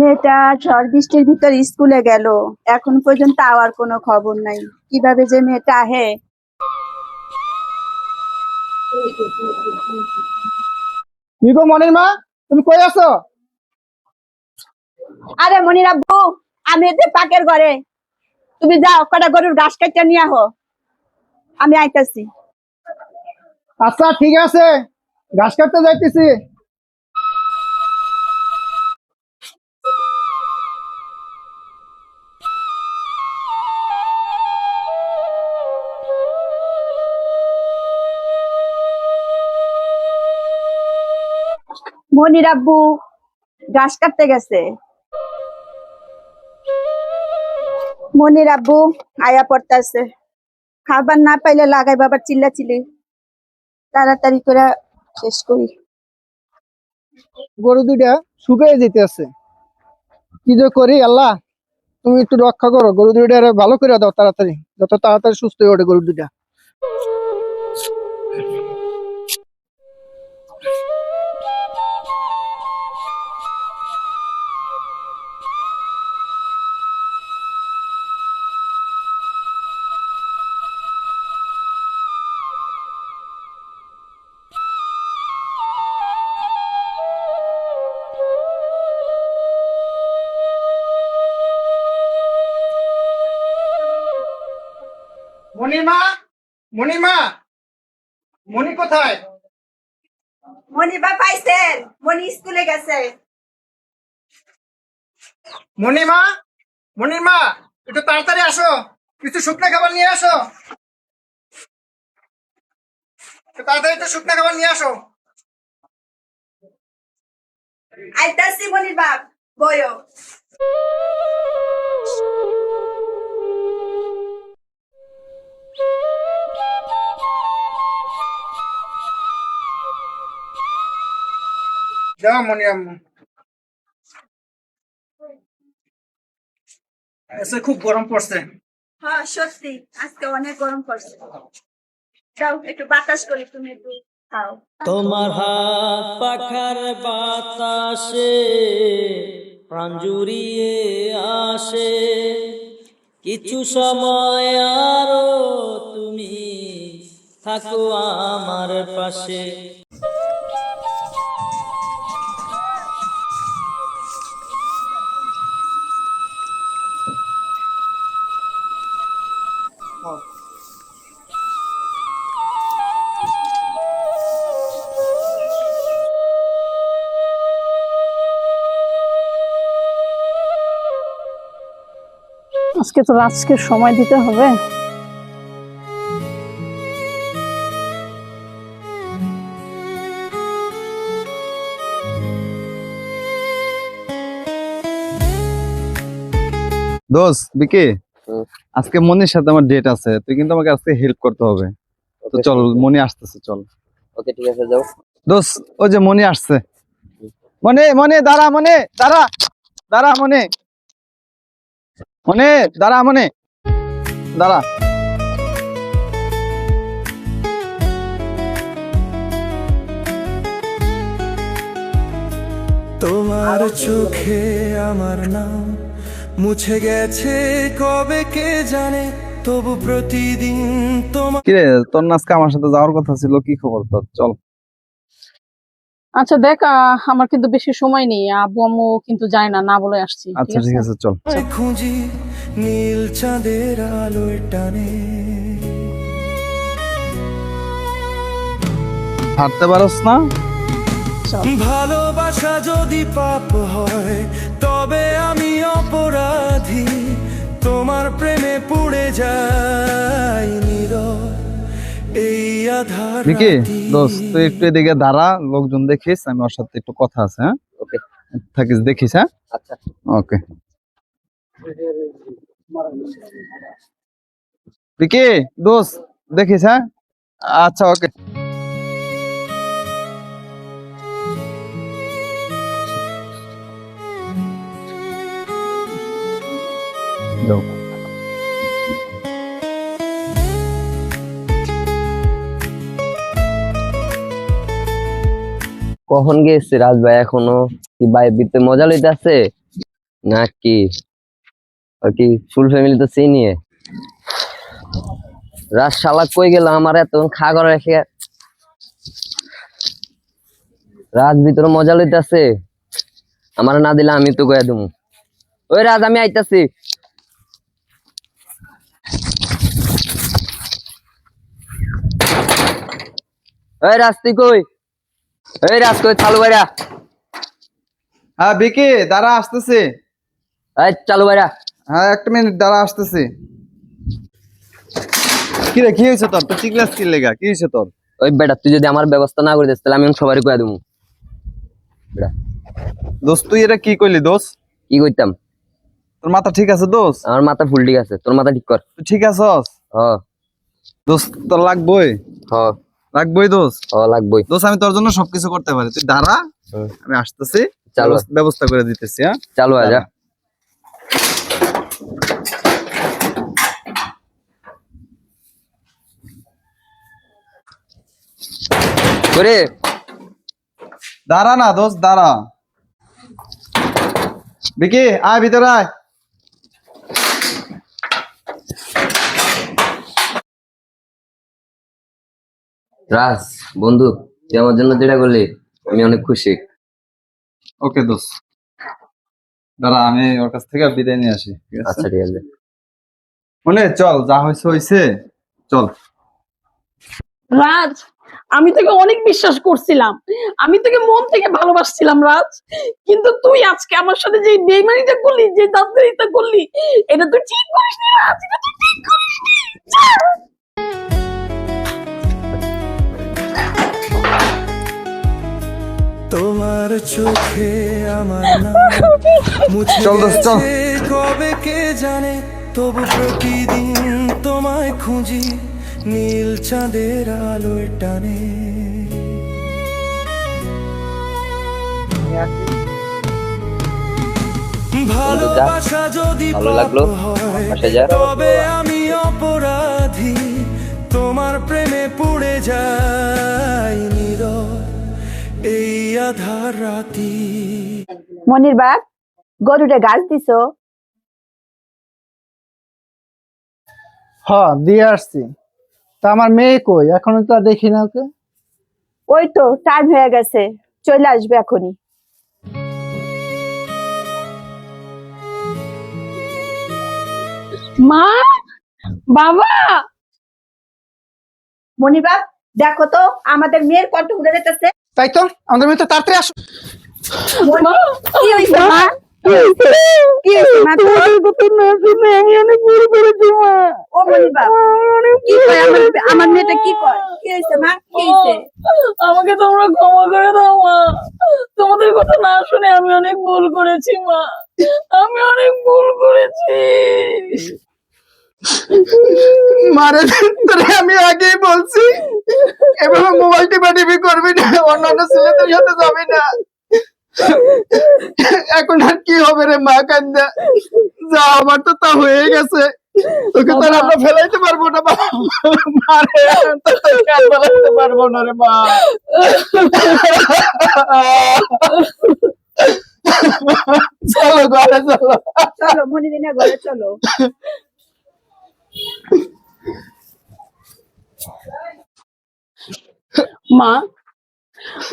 মেয়েটা ঝড় বৃষ্টির ভিতর স্কুলে গেল। এখন পর্যন্ত আওয়ার কোনো খবর নাই। কীভাবে যে মেয়েটা আহে? কি গো মনির মা? তুমি কই আছো? আরে মনির আব্বু আমি এতে পাকের ঘরে। তুমি যাও কটা গরুর ঘাস কাটতে নিয়ে আহো। আমি আইতাছি। আচ্ছা ঠিক আছে। ঘাস কাটতে যাইতেছি। মনির আব্বু, ঘাস কাটতে গেছে। মনির আব্বু আয়া পড়তাছে। খাবার না পাইলে লাগাই বাবার চিল্লা চিল্লি তাড়াতাড়ি করে শেষ করি। গরু দুইটা শুকিয়ে যেতে আছে কি যে করি, আল্লাহ, তুমি একটু রক্ষা করো। গরু দুইটা ভালো করে দাও তাড়াতাড়ি। যত তাড়াতাড়ি সুস্থ হয়ে ওঠে গরু দুইটা। মনিমা মনিমা মনি কোথায়? মনি বা পাইছেন মনি স্কুলে গেছে। মনিমা মনিমা একটু তাড়াতাড়ি আসো কিছু শুকনো খাবার নিয়ে আসো। তাড়াতাড়ি একটু শুকনো খাবার নিয়ে আসো। আইতাছি মনির বাপ বয়ো। যাও মনি আম্মু এসে খুব গরম পড়ছে হ্যাঁ সত্যি আজকে অনেক গরম পড়ছে একটু বাতাস করি তুমি একটু খাও তোমার হাত পাখার বাতাসে প্রাণ জুড়িয়ে আসে কিছু সময় আরও তুমি থাকো আমার পাশে। আজকে তো রাজকে সময় দিতে হবে। দোষ বিকি? আজকে মনির সাথে আমার ডেট আছে তুই কিন্তু আমাকে আজকে হেল্প করতে হবে। তো চল মনি আসতেছে চল। ওকে ঠিক আছে যাও। দোষ ওই যে মনি আসছে। মনে মনে দাঁড়া মনে দাঁড়া দাঁড়া মনে। মনে দাঁড়া মনে। দাঁড়া। তোমার চোখে আমার নাম মুছে গেছে কবে কে জানে? তবু প্রতিদিন তোমার কিরে তোর না আজকে আমার সাথে যাওয়ার কথা ছিল কি খবর তোর? চল। আচ্ছা দেখ আমার কিন্তু বেশি সময় নেই। আব্বু আম্মু কিন্তু যায় না না বলে আসছি আচ্ছা ঠিক আছে? চল। খুঁজি নীল চাঁদের আলোয় টানে। হাঁটতে পারস না? ভালোবাসা যদি পাপ হয় তবে আমি অপরাধী। তোমার প্রেমে পুড়ে যাই রাতি। দোস্ত তুই একটু এদিকে দাঁড়া লোকজন দেখিস আমি ওর সাথে একটু কথা আছে হ্যাঁ? ওকে। থাকিস দেখিস হ্যাঁ? আচ্ছা। ওকে। বিকি দোস্ত দেখিস হ্যাঁ? আচ্ছা ওকে। যাও কখন গেছে? রাজ ভাই এখনও কি ভাই বিতে মজা লইতে আছে না কি ফুল ফ্যামিলি তো চিনি রাজ শালা কই গেল আমার এত খা করে রেখে? রাত ভিতরে মজা লইতাছে। আমার না দিলে আমি তো কয়ে দেবো ওই রাজ, আমি আইতাছি। ওই রাস্তি কই? ওই রাত কই চালু বাইরা হ্যাঁ বিকি দাঁড়া আসতেছি। এই চালু বাইরা হ্যাঁ একটা মিনিট দাঁড়া আসতেছি। কি রে কি হয়েছে তোর? চিকলাস কি লেগা? কি হয়েছে তোর? ওই বেটা তুই যদি আমার ব্যবস্থা না করে দিস তাহলে আমি সবারই কয়ে দেবো বেটা। দোস্ত তুই এটা কি করলি দোস্ত? কি করতাম তোর মাথা ঠিক আছে দোস্ত? আমার মাথা ফুল ঠিক আছে তোর মাথা ঠিক কর। তুই ঠিক আছস? হ। দোস্ত তোর লাগবই? হ। লাগবই দোস্ত। হ লাগবই। দোস্ত আমি তোর জন্য সবকিছু করতে পারি। তুই দাঁড়া আমি আসতেছি। চালু। ব্যবস্থা- করে দিতেছি হ্যাঁ? চালু করে। দাঁড়া না দোস্ত দাঁড়া। বিকি আয় ভিতরে আয়। রাস বন্ধু তুই আমার জন্য যেটা করলি আমি অনেক খুশি। ওকে দোস্ত। দাঁড়া আমি ওর কাছ থেকে বিদায় নিয়ে আসি ঠিক আছে? আচ্ছা ঠিক আছে। মনে চল যা হয়েছে হয়েছে চল। রাজ আমি তোকে অনেক বিশ্বাস করছিলাম। আমি তোকে মন থেকে ভালোবাসছিলাম রাজ। কিন্তু তুই আজকে আমার সাথে যে বেইমানিটা করলি যে দাদারিটা করলি এটা তুই ঠিক করিসনি রাজ এটা তুই ঠিক করিসনি। তোমার চোখে আমার নাম চল। কবে কে জানে? তবু প্রতিদিন তোমায় খুঁজি নীল চাঁদের আলোয় টানে। ভালোবাসা যদি ভালো লাগল। হয়, তবে আমি অপরাধী। তোমার প্রেমে পড়ে যাই নীরব। এই আধার রাতি। মনির বাপ গরুটা গাছ দিছো? হ দিয়ে আসছি। তা আমার মেয়ে কই? এখনও তো আর দেখি না ওকে। ওই তো টাইম হয়ে গেছে। চলে আসবে এখনই। মা বাবা! মনির বাপ দেখো তো আমাদের মেয়ের কণ্ঠ উড়ে যেতেছে। তাই তো আমাদের তো তাড়াতাড়ি আসো। মা কি আমার মেয়েটা কি আমাকে তোমরা ক্ষমা করে দাও, মা। তোমাদের কথা না শুনে আমি অনেক ভুল করেছি, মা। আমি অনেক ভুল করেছি। মারে তোরে, আমি আগেই বলছি। এভাবে মোবাইল টিপা টিপি করবি না, অন্যান্য ছেলেদের সাথে যাবি না। এখন আর কি হবে রে মা কান্দা? যা, আমার তো তা হয়ে গেছে। তোকে তো আমরা ফেলাইতে পারব না মারে তোকে আর ফেলাইতে পারব না রে মা। চলো, ঘরে চলো। চলো, মনিদিনা, ঘরে চলো। মা,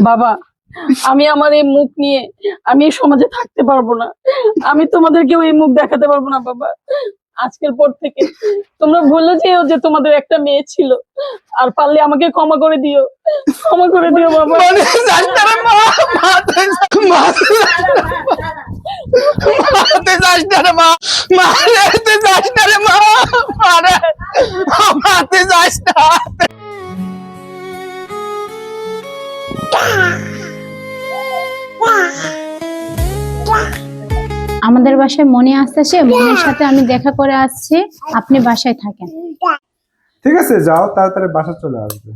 বাবা, আমি আমার এই মুখ নিয়ে আমি এই সমাজে থাকতে পারব না। আমি তোমাদেরকেও এই মুখ দেখাতে পারব না, বাবা। আজকের পর থেকে। তোমরা ভুলে যেও যে তোমাদের একটা মেয়ে ছিল। আর পারলে আমাকে ক্ষমা করে দিও। ক্ষমা করে দিও বাবা। মানে যাস না রে মা যাস না রে মা না মারে যাস না। আমাদের বাসায় মনে আসতেছে মনের সাথে আমি দেখা করে আসছি। আপনি বাসায় থাকেন। ঠিক আছে যাও তাড়াতাড়ি বাসা চলে আসবে।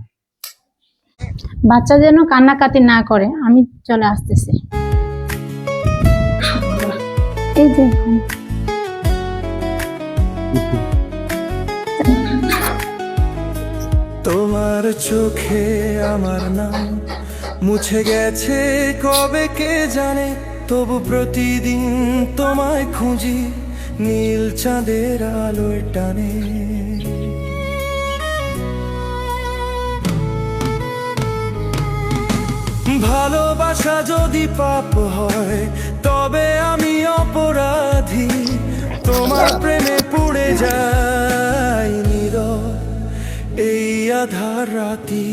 বাচ্চা যেন কান্নাকাটি না করে আমি চলে আসতেছি। এই যে তোমার চোখে আমার নাম মুছে গেছে কবে কে জানে তবু প্রতিদিন তোমায় খুঁজি নীল চাঁদের আলোয় টানে। ভালোবাসা যদি পাপ হয়, তবে আমি অপরাধী। তোমার প্রেমে পড়ে যাই নীরব এই আধার রাতি।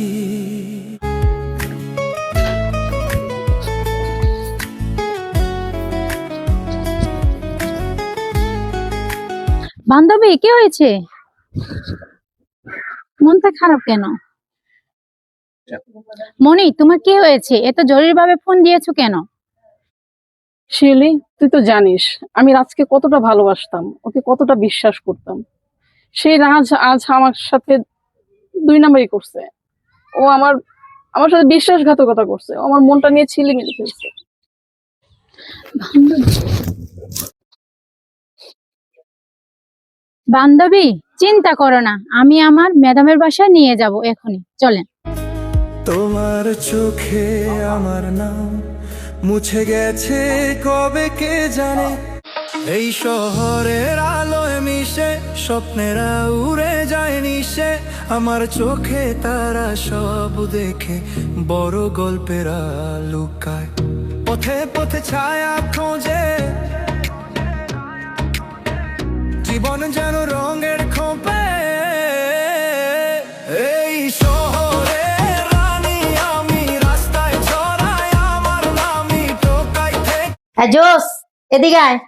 বান্ধবী কি হয়েছে? মনটা খারাপ কেন? মনি তোমার কি হয়েছে? এত জরুরি ভাবে ফোন দিয়েছ কেন? শিলি তুই তো জানিস আমি রাজকে কতটা ভালোবাসতাম ওকে কতটা বিশ্বাস করতাম। সেই রাজ আজ আমার সাথে দুই নাম্বারই করছে। ও আমার আমার সাথে বিশ্বাসঘাতকতা করছে। আমার মনটা নিয়ে ছিলিমিলি ফেলছে বান্ধবী, চিন্তা করো না, আমি আমার ম্যাডামের বাসায় নিয়ে যাব এখনই, চলেন। তোমার চোখে আমার নাম মুছে গেছে, কবে কে জানে? এই শহরের আলোয় মিশে, স্বপ্নেরা উড়ে যায় নিশে। আমার চোখে তারা সব দেখে, বড় গল্পেরা লুকায়। পথে পথে ছায়া খোঁজে জীবন যেন রঙের খোপে। এই শহরে রানী আমি রাস্তায় ছড়াই আমার নামি টোকাই থেকে জোস এদিকে আয়।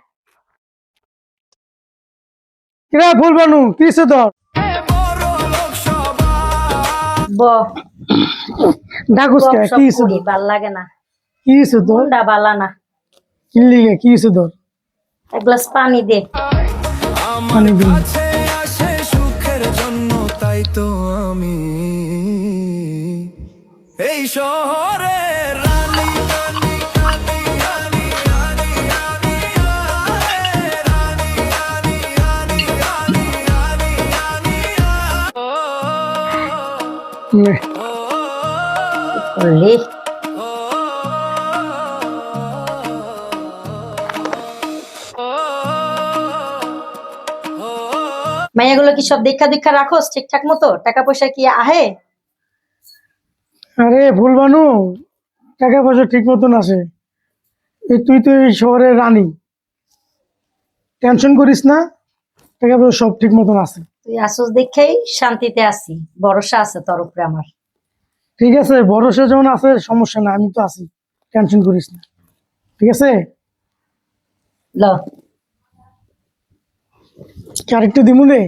কিরা ভুল বানু ব ডাকুস কে লাগে না। না। কি লিগে কি কিছু ধর এক গ্লাস পানি দে। আমার সুখের জন্য তাই তো আমি এই মাইয়াগুলো কি সব দেখা দেখা রাখোস ঠিকঠাক মতো? টাকা পয়সা কি আহে? আরে ভুল বানু টাকা পয়সা ঠিক মতন আসে এই তুই তো এই শহরের রানী। টেনশন করিস না টাকা পয়সা সব ঠিক মতন আছে। তুই আসোস দেখেই শান্তিতে আছি। ভরসা আছে তোর উপরে আমার। ঠিক আছে ভরসা যেমন আছে সমস্যা না আমি তো আছি। টেনশন করিস না। ঠিক আছে? ল। ক্যারেক্টার দিমু রে।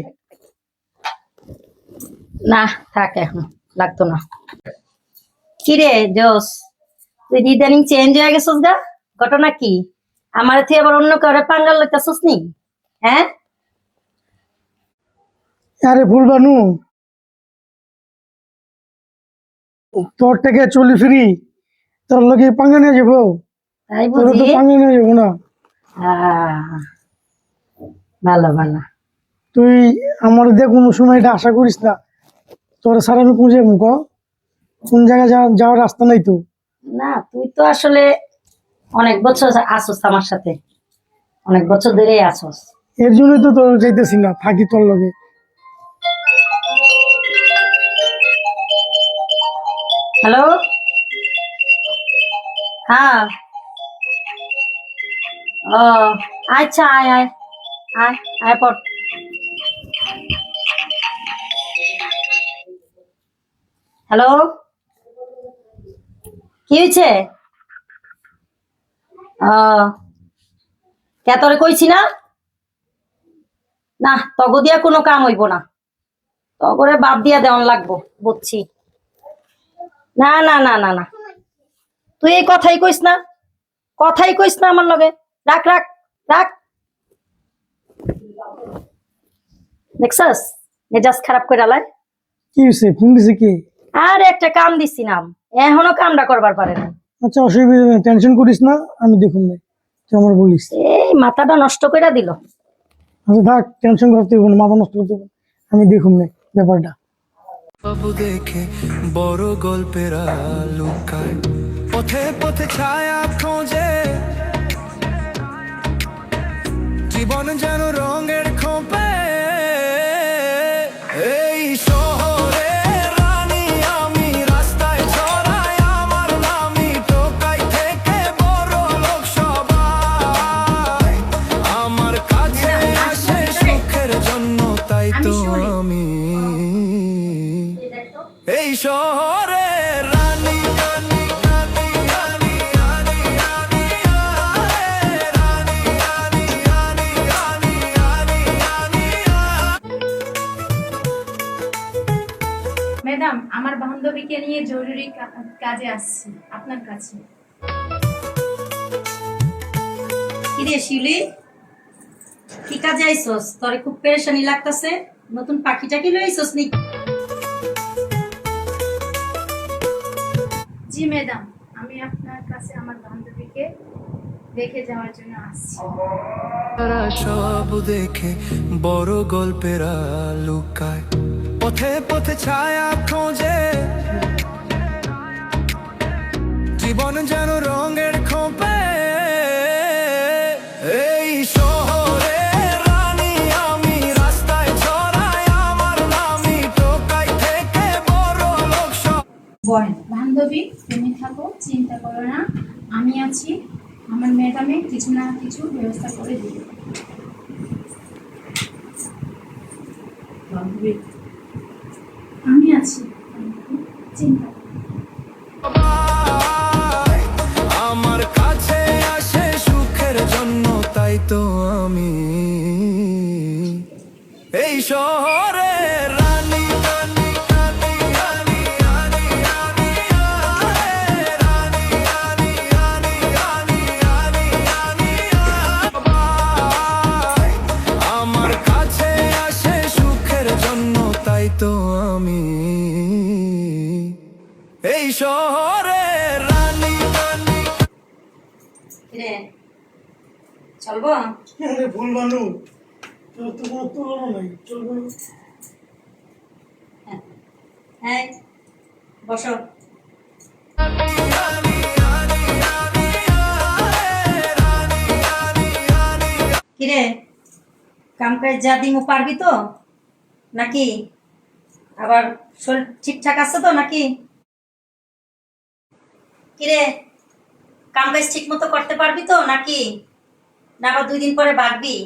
না থাক এখন লাগতো না। কি রে জোস তুই ইদানিং চেঞ্জ হয়ে গেছিস গা? ঘটনা কি? আমার থেকে আবার অন্য কারও পাঙ্গাল লইতাছিস নি? হ্যাঁ? আরে ভুল বানু। তোর থেকে চলি ফিরি তোর লগে পাঙ্গা নিয়ে যাব। তাই তোর তো পাঙ্গা নিয়ে যাব না। ভালো ভালো। তুই আমার দিয়ে কোনো সময় এটা আশা করিস না। তোর স্যার আমি খুঁজে মুখ কোন জায়গায় যাওয়ার রাস্তা নাই তো? না তুই তো আসলে অনেক বছর আসোস আমার সাথে। অনেক বছর ধরেই আসোস। এর জন্যই তো তোর যাইতেছি না থাকি তোর লগে। হ্যালো হ্যাঁ। ও আচ্ছা আয় আয়। আয় আয় পর হ্যালো? কি হয়েছে? ও, কে তোরে কইছি না? না, তগো দিয়া কোনো কাম হইব না। তগরে বাদ দিয়া দেওয়ান লাগবো, বুঝছি। না না না না না। তুই এই কথাই কইস না। কথাই কইস না আমার লগে। রাখ রাখ রাখ। দেখছস? মেজাজ খারাপ করে আলায় কি হয়েছে ফোন দিছে কি? আর একটা কাম দিছিলাম এখনও কামটা করবার পারে না আচ্ছা অসুবিধা নেই টেনশন করিস না আমি দেখুন না তুই আমার বলিস। এই মাথাটা নষ্ট করে দিল। আচ্ছা থাক টেনশন করতে হবে না মাথা নষ্ট করতে হবে না। আমি দেখুন না ব্যাপারটা। সব দেখে বড় গল্পেরা লুকায় পথে পথে ছায়া খোঁজে। জীবন যেন রঙের খোপে। আপনার কাছে কি রে শিউলি? কি কাজে আইসস? তোরে খুব পেরেশানি লাগতাছে। নতুন পাখিটা কি লই আইসস নি? জি ম্যাডাম আমি আপনার কাছে আমার বান্ধবীকে দেখে যাওয়ার জন্য আসছি। তারা সব দেখে বড় গল্পেরা লুকায়। পথে পথে ছায়া খোঁজে জীবন যেন রঙের খোপে। এই শহরে রানী, আমি রাস্তায় চড়াই, আমার নামি টোকাই থেকে বড় লোক বান্ধবী তুমি থাকো, চিন্তা করো না। আমি আছি, আমার ম্যাডামে কিছু না কিছু ব্যবস্থা করে দিবে আমি আছি চিন্তা বসো। কিরে কাম কাজ যা দিমু পারবি তো? নাকি? আবার শরীর ঠিকঠাক আছে তো নাকি? কিরে কাম কাজ ঠিক মতো করতে পারবি তো নাকি? না আবার দুই দিন পরে ভাগবি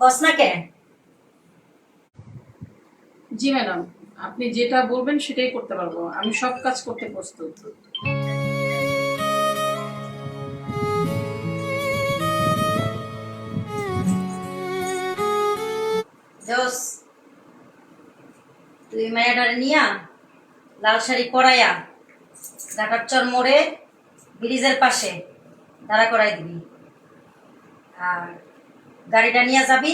কস না কে? জি ম্যাডাম। আপনি যেটা বলবেন সেটাই করতে পারব। আমি সব কাজ করতে প্রস্তুত। জোস, তুই মায়াডারে নিয়া, লাল শাড়ি পরাইয়া ঘাটারচর মোড়ে, ব্রিজের পাশে, দাঁড়া করাই দিবি। আর গাড়িটা নিয়ে যাবি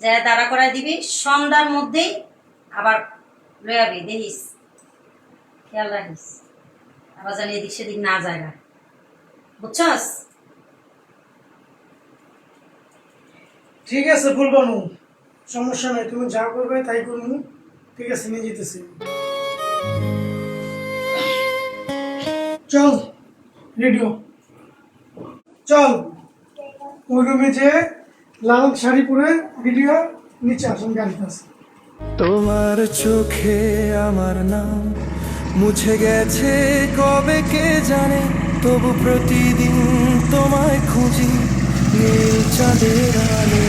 যা দাঁড়া করাই দিবি। সন্ধ্যার মধ্যেই আবার লয়াবি দেখিস। খেয়াল রাখিস। আবার জানি এদিক সেদিক না যায় না। বুঝছস? ঠিক আছে ভুল বানু সমস্যা নাই, তুমি যা করবে তাই করব। ঠিক আছে, নিয়ে যেতেছি। চল রেডিও চল, ওই রুমে যে লাল শাড়ি পরে ভিডিও নিচে আসুন, গাড়িতে আছে তোমার চোখে আমার নাম মুছে গেছে, কবে কে জানে? তবু প্রতিদিন তোমায় খুঁজি চাঁদের আলো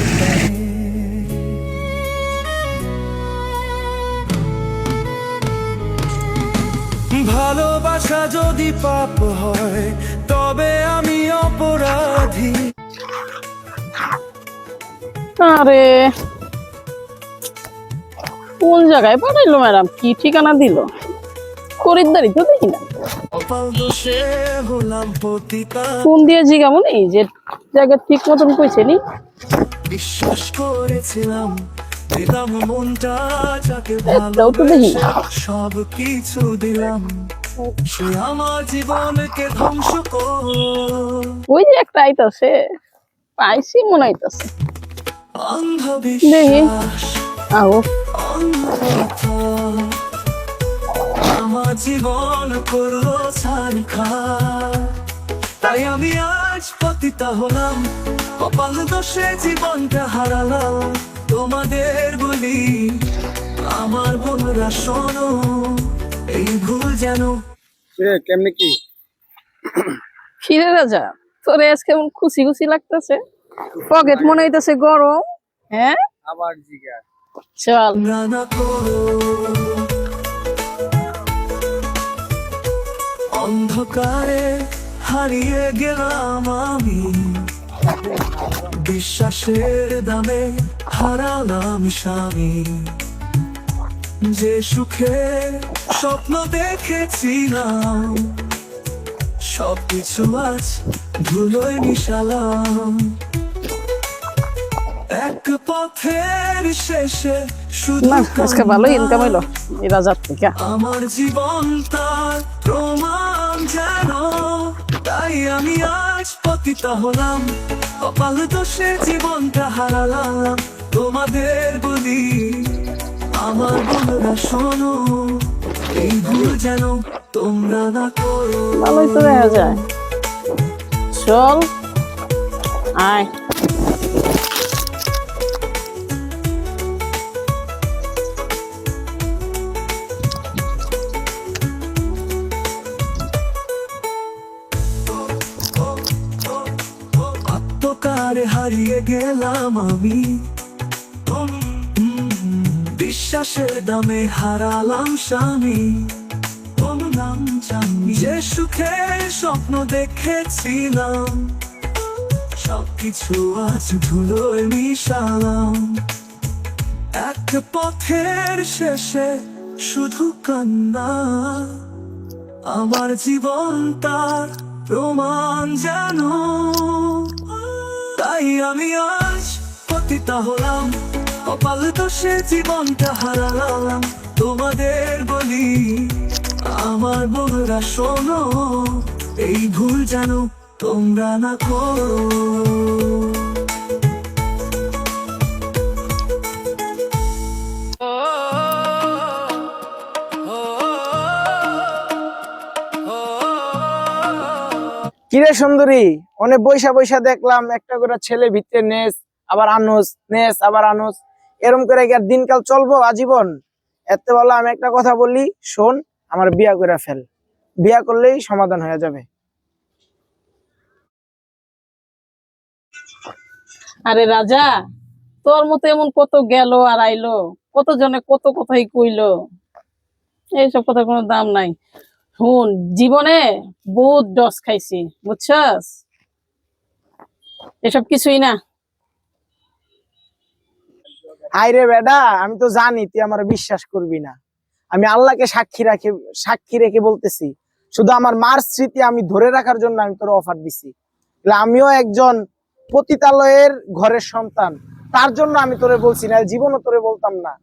ভালোবাসা যদি পাপ হয়, তবে আমি অপরাধী। আরে কোন জায়গায় পাঠাইলো ম্যাডাম? কি ঠিকানা দিল? খরিদ্দারি তো দেখি না। দিয়ে জিগামো নেই যে জায়গা ঠিক মতন কইছে নি? বিশ্বাস করেছিলাম দিলাম মনটা যাকে। সব কিছু দিলাম। জীবনকে ধ্বংস ওই যে একটা আইতাছে পাইছি মনে আইতাছে। দেখি। আও। আমার জীবন করল ছাড়খা তাই আমি আজ পতিতা হলাম কপাল দোষে জীবনটা হারালাম। তোমাদের বলি আমার বোনরা শোনো এই ভুল যেন কেমনি কি? ফিরে রাজা তোরে আজকে কেমন খুশি খুশি লাগতেছে? পকেট মনে হইতেছে গরম হ্যাঁ? আবার জিগা চল অন্ধকারে হারিয়ে গেলাম আমি। বিশ্বাসের দামে হারালাম স্বামী। যে সুখে স্বপ্ন দেখেছিলাম, সবকিছু আজ ধুলোয় মিশালাম। এক পথের শেষে শুধু আজকে ভালো ইনকাম হইল। এই রাজার থেকে। আমার জীবন তার প্রমাণ যেন। তাই আমি আজ পতিতা হলাম। কপাল দোষে জীবনটা হারালাম। তোমাদের বলি আমার বোনরা শোনো এই ভুল যেন তোমরা না করো। ভালোই তো দেখা যায়। চল আয়। গেলাম আমি। বিশ্বাসের দামে হারালাম স্বামী। নাম যে সুখে স্বপ্ন দেখেছিলাম, সবকিছু আজ ধুলোয় মিশালাম। এক পথের শেষে শুধু কান্না। আমার জীবন তার প্রমাণ জানো তাই আমি আজ পতিতা হলাম। কপাল সে জীবনটা হারালাম। তোমাদের বলি, আমার বোনরা শোনো, এই ভুল জানো তোমরা না করো। কিরে সুন্দরী? অনেক বৈশা বৈশা দেখলাম, একটা করে ছেলে ভিতরে নেস, আবার আনুস, নেস, আবার আনুস। এরম করে কি আর দিনকাল চলবো আজীবন? এত বলা আমি একটা কথা বলি শোন, আমার বিয়া করে ফেল। বিয়া করলেই সমাধান হয়ে যাবে। আরে রাজা, তোর মতো এমন কত গেল আর আইলো? কত জনে কত কথাই কইলো? এইসব কথা কোনো দাম নাই। শুন, জীবনে বহুত ডস খাইছি, বুঝছস? এসব কিছুই না। হাই রে বেডা, আমি তো জানি, তুই আমার বিশ্বাস করবি না। আমি আল্লাহকে সাক্ষী রাখি, সাক্ষী রেখে বলতেছি, শুধু আমার মার স্মৃতি আমি ধরে রাখার জন্য আমি তোর অফার দিছি। আমিও একজন পতিতালয়ের ঘরের সন্তান, তার জন্য আমি তোরে বলছি, না জীবনও তোরে বলতাম না।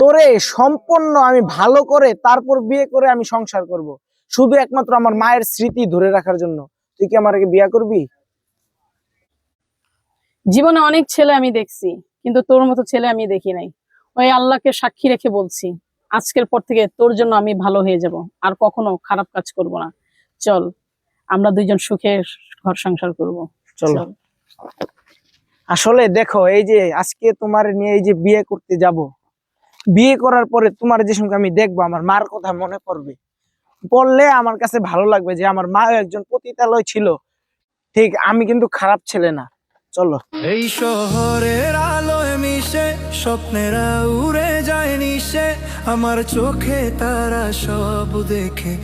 তোরে সম্পূর্ণ আমি ভালো করে তারপর বিয়ে করে আমি সংসার করব। শুধু একমাত্র আমার মায়ের স্মৃতি ধরে রাখার জন্য। তুই কি আমাকে বিয়ে করবি? জীবনে অনেক ছেলে আমি দেখছি কিন্তু তোর মতো ছেলে আমি দেখি নাই। ওই আল্লাহকে সাক্ষী রেখে বলছি আজকের পর থেকে তোর জন্য আমি ভালো হয়ে যাব আর কখনো খারাপ কাজ করব না। চল আমরা দুইজন সুখে ঘর সংসার করব। চলো। আসলে দেখো এই যে আজকে তোমার নিয়ে এই যে বিয়ে করতে যাব বিয়ে করার পরে তোমার যে সঙ্গে আমি দেখব, আমার মার কথা মনে পড়বে। পড়লে আমার কাছে ভালো লাগবে যে আমার মা একজন পতিতালয় ছিল। ঠিক, আমি কিন্তু খারাপ ছেলে না। চলো। এই শহরের আলোয় মিশে, স্বপ্নেরা উড়ে যায় নিশে। আমার চোখে তারা সব দেখে।